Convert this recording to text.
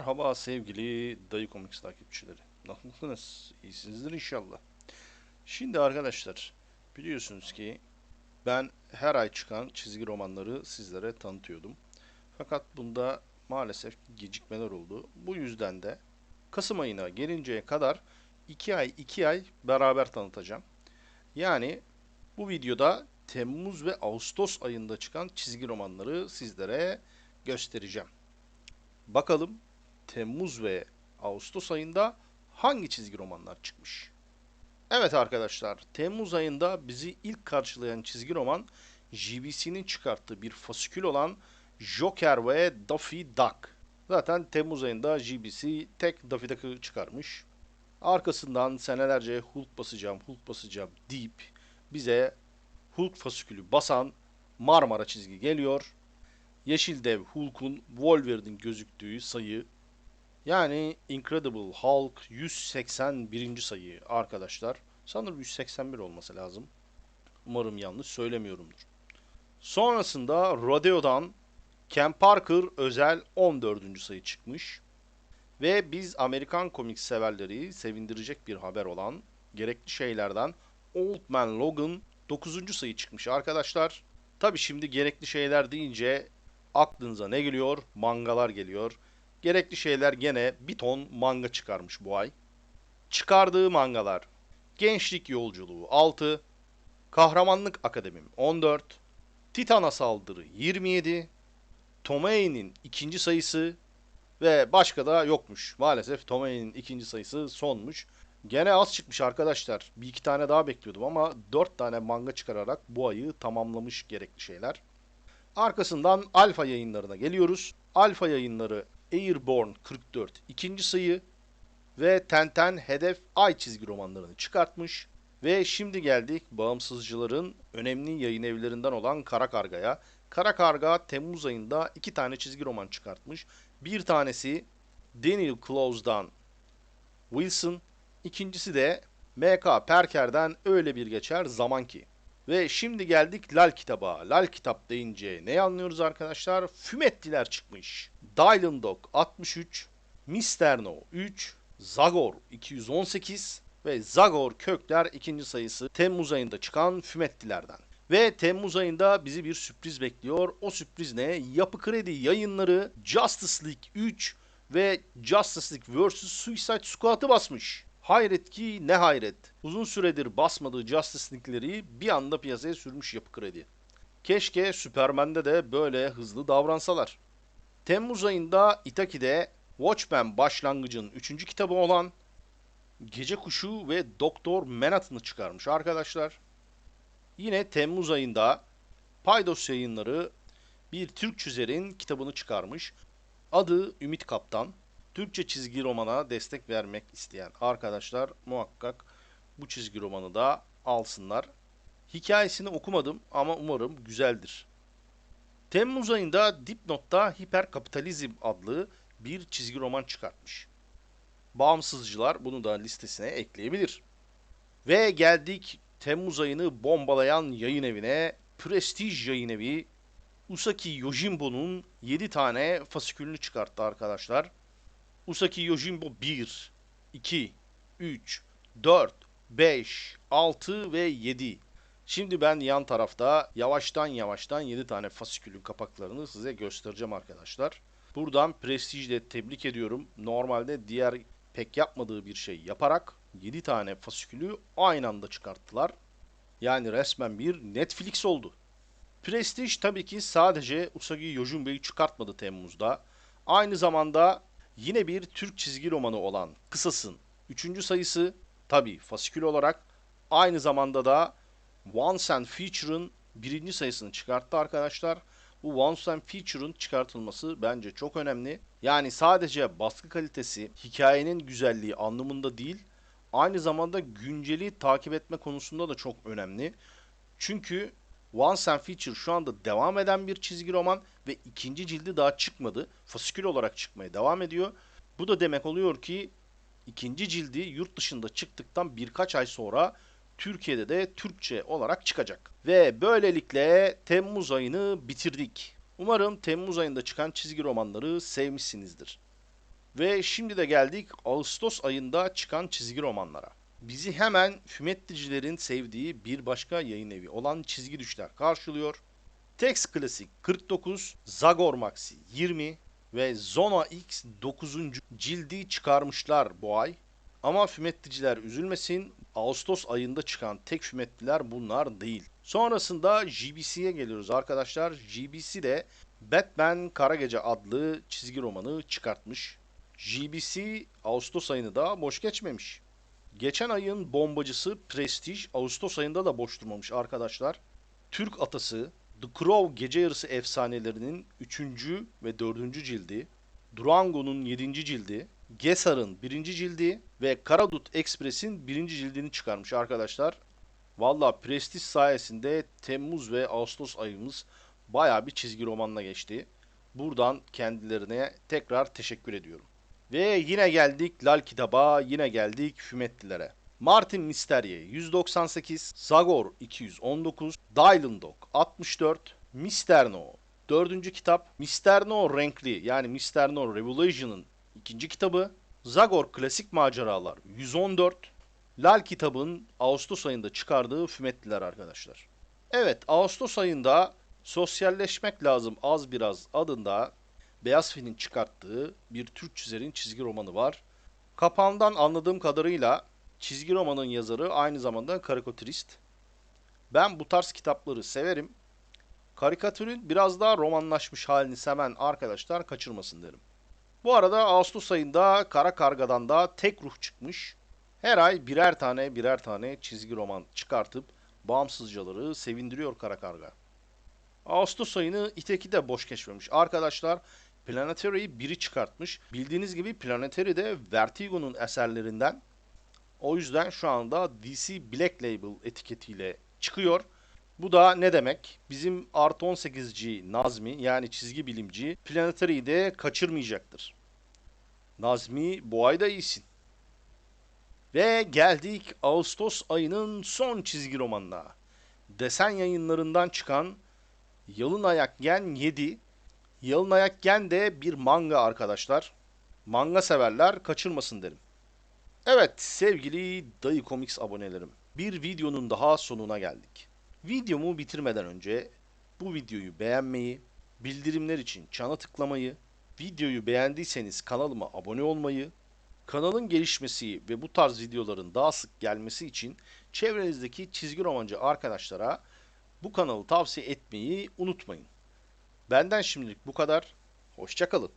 Merhaba sevgili Dayı Comics takipçileri. Nasılsınız? İyisinizdir inşallah. Şimdi arkadaşlar biliyorsunuz ki ben her ay çıkan çizgi romanları sizlere tanıtıyordum. Fakat bunda maalesef gecikmeler oldu. Bu yüzden de Kasım ayına gelinceye kadar 2 ay 2 ay beraber tanıtacağım. Yani bu videoda Temmuz ve Ağustos ayında çıkan çizgi romanları sizlere göstereceğim. Bakalım Temmuz ve Ağustos ayında hangi çizgi romanlar çıkmış? Evet arkadaşlar, Temmuz ayında bizi ilk karşılayan çizgi roman JBC'nin çıkarttığı bir fasikül olan Joker ve Daffy Duck. Zaten Temmuz ayında JBC tek Daffy Duck'ı çıkarmış. Arkasından senelerce Hulk basacağım, Hulk basacağım deyip bize Hulk fasikülü basan Marmara çizgi geliyor. Yeşil Dev Hulk'un Wolverine'in gözüktüğü sayı yani Incredible Hulk 181. sayı arkadaşlar. Sanırım 181 olması lazım. Umarım yanlış söylemiyorumdur. Sonrasında Rodeo'dan Ken Parker özel 14. sayı çıkmış. Ve biz Amerikan komik severleri sevindirecek bir haber olan gerekli şeylerden Old Man Logan 9. sayı çıkmış arkadaşlar. Tabi şimdi gerekli şeyler deyince aklınıza ne geliyor? Mangalar geliyor. Gerekli şeyler gene bir ton manga çıkarmış bu ay. Çıkardığı mangalar Gençlik Yolculuğu 6, Kahramanlık Akademim 14, Titan'a Saldırı 27, Tomoe'nin ikinci sayısı ve başka da yokmuş. Maalesef Tomoe'nin ikinci sayısı sonmuş. Gene az çıkmış arkadaşlar. Bir iki tane daha bekliyordum ama dört tane manga çıkararak bu ayı tamamlamış gerekli şeyler. Arkasından Alfa yayınlarına geliyoruz. Alfa yayınları Airborne 44 ikinci sayı ve Tenten Hedef Ay çizgi romanlarını çıkartmış. Ve şimdi geldik bağımsızcıların önemli yayın evlerinden olan Kara Karga'ya. Kara Karga Temmuz ayında iki tane çizgi roman çıkartmış. Bir tanesi Daniel Close'dan Wilson, ikincisi de M.K. Perker'den Öyle Bir Geçer Zaman Ki. Ve şimdi geldik Lal kitaba. Lal kitap deyince ne anlıyoruz arkadaşlar? Fümettiler çıkmış. Dylan Dog 63, Misterno 3, Zagor 218 ve Zagor Kökler ikinci sayısı Temmuz ayında çıkan Fümettilerden. Ve Temmuz ayında bizi bir sürpriz bekliyor. O sürpriz ne? Yapı Kredi yayınları Justice League 3 ve Justice League vs. Suicide Squad'ı basmış. Hayret ki ne hayret. Uzun süredir basmadığı Justice League'leri bir anda piyasaya sürmüş Yapı Kredi. Keşke Superman'de de böyle hızlı davransalar. Temmuz ayında Itaki'de Watchmen başlangıcın 3. kitabı olan Gece Kuşu ve Doktor Manhattan'ı çıkarmış arkadaşlar. Yine Temmuz ayında Paydos yayınları bir Türk çizerin kitabını çıkarmış. Adı Ümit Kaptan. Türkçe çizgi romana destek vermek isteyen arkadaşlar muhakkak bu çizgi romanı da alsınlar. Hikayesini okumadım ama umarım güzeldir. Temmuz ayında Dipnot'ta Hiperkapitalizm adlı bir çizgi roman çıkartmış. Bağımsızcılar bunu da listesine ekleyebilir. Ve geldik Temmuz ayını bombalayan yayın evine Prestige Yayın Evi Usaki Yojimbo'nun 7 tane fasikülünü çıkarttı arkadaşlar. Usaki Yojimbo 1, 2, 3, 4, 5, 6 ve 7. Şimdi ben yan tarafta yavaştan yavaştan 7 tane fasikülün kapaklarını size göstereceğim arkadaşlar. Buradan Prestige'de tebrik ediyorum. Normalde diğer pek yapmadığı bir şey yaparak 7 tane fasikülü aynı anda çıkarttılar. Yani resmen bir Netflix oldu. Prestige tabii ki sadece Usagi Yojimbo'yu çıkartmadı Temmuz'da. Aynı zamanda yine bir Türk çizgi romanı olan Kısas'ın 3. sayısı tabii fasikül olarak aynı zamanda da Once and Feature'ın birinci sayısını çıkarttı arkadaşlar. Bu Once and Feature'ın çıkartılması bence çok önemli. Yani sadece baskı kalitesi, hikayenin güzelliği anlamında değil, aynı zamanda günceli takip etme konusunda da çok önemli. Çünkü Once and Feature şu anda devam eden bir çizgi roman ve ikinci cildi daha çıkmadı. Fasikül olarak çıkmaya devam ediyor. Bu da demek oluyor ki ikinci cildi yurt dışında çıktıktan birkaç ay sonra Türkiye'de de Türkçe olarak çıkacak. Ve böylelikle Temmuz ayını bitirdik. Umarım Temmuz ayında çıkan çizgi romanları sevmişsinizdir. Ve şimdi de geldik Ağustos ayında çıkan çizgi romanlara. Bizi hemen fümetlicilerin sevdiği bir başka yayın evi olan Çizgi Düşler karşılıyor. Tex Classic 49, Zagor Maxi 20 ve Zona X 9. cildi çıkarmışlar bu ay. Ama fümetliciler üzülmesin, Ağustos ayında çıkan tek fümetliler bunlar değil. Sonrasında GBC'ye geliyoruz arkadaşlar. GBC de Batman Kara Gece adlı çizgi romanı çıkartmış. GBC Ağustos ayını da boş geçmemiş. Geçen ayın bombacısı Prestige Ağustos ayında da boş durmamış arkadaşlar. Türk atası The Crow Gece Yarısı efsanelerinin 3. ve 4. cildi, Durango'nun 7. cildi, Gesar'ın 1. cildi ve Karadut Express'in 1. cildini çıkarmış arkadaşlar. Valla Prestige sayesinde Temmuz ve Ağustos ayımız baya bir çizgi romanla geçti. Buradan kendilerine tekrar teşekkür ediyorum. Ve yine geldik Lal Kitab'a, yine geldik Fümetlilere. Martin Mysterie 198, Zagor 219, Dylan Dog 64, Misterno 4. kitap, Misterno renkli yani Misterno Revelation'ın ikinci kitabı, Zagor Klasik Maceralar 114, Lal kitabın Ağustos ayında çıkardığı Fümetliler arkadaşlar. Evet Ağustos ayında Sosyalleşmek Lazım Az Biraz adında Beyaz Fil'in çıkarttığı bir Türk çizerin çizgi romanı var. Kapağından anladığım kadarıyla çizgi romanın yazarı aynı zamanda karikatürist. Ben bu tarz kitapları severim. Karikatürün biraz daha romanlaşmış halini seven arkadaşlar kaçırmasın derim. Bu arada Ağustos ayında Kara Karga'dan da tek ruh çıkmış. Her ay birer tane birer tane çizgi roman çıkartıp bağımsızcaları sevindiriyor Kara Karga. Ağustos ayını İteki de boş geçmemiş. Arkadaşlar Planetary'yi biri çıkartmış. Bildiğiniz gibi Planetary de Vertigo'nun eserlerinden. O yüzden şu anda DC Black Label etiketiyle çıkıyor. Bu da ne demek? Bizim artı 18'ci Nazmi yani çizgi bilimci Planetary'yi de kaçırmayacaktır. Nazmi bu ayda iyisin. Ve geldik Ağustos ayının son çizgi romanına. Desen yayınlarından çıkan Yalın Ayak Gen 7. Yalın Ayak Gen de bir manga arkadaşlar. Manga severler kaçırmasın derim. Evet sevgili Dayı Comics abonelerim. Bir videonun daha sonuna geldik. Videomu bitirmeden önce bu videoyu beğenmeyi, bildirimler için çana tıklamayı, videoyu beğendiyseniz kanalıma abone olmayı, kanalın gelişmesi ve bu tarz videoların daha sık gelmesi için çevrenizdeki çizgi romancı arkadaşlara bu kanalı tavsiye etmeyi unutmayın. Benden şimdilik bu kadar. Hoşçakalın.